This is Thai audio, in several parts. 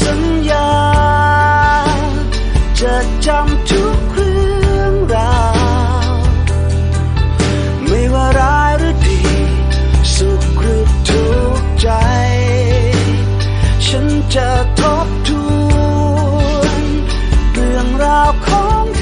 สัญญา จะจำทุกเรื่องราว ไม่ว่าร้ายหรือดี สุขหรือทุกข์ใจ ฉันจะทบทวนเรื่องราวของเธอ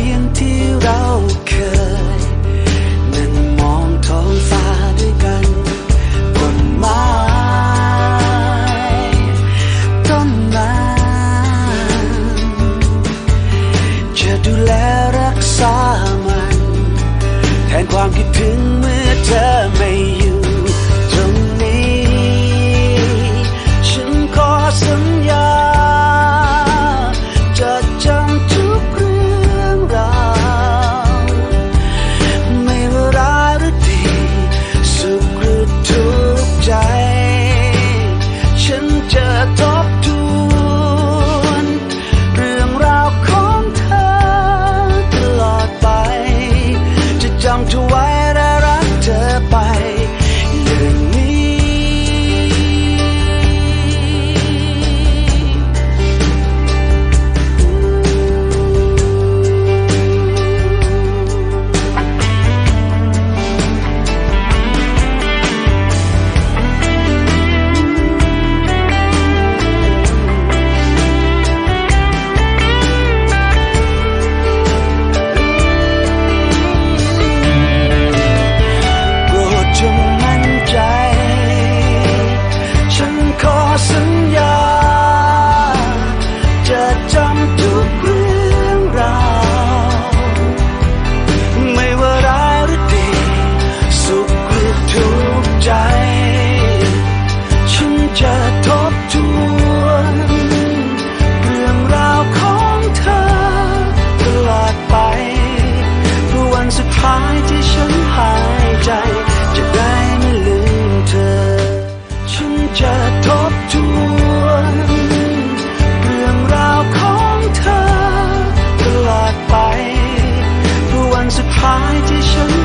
เพียงที่เราเคย นั่งมองท้องฟ้าด้วยกันต้นไม้ต้นนั้นจะดูแลรักษามัน แทนความคิดถึง จะจำทุกเรื่องราว ไม่ว่าร้ายหรือดี สุขหรือทุกข์ใจ ฉันจะทบทวนเรื่องราวของเธอตลอดไปเพื่อวันสุดท้ายที่ฉันหายใจ จะได้ไม่ลืมเธอ ฉันจะทบทวน ตลอ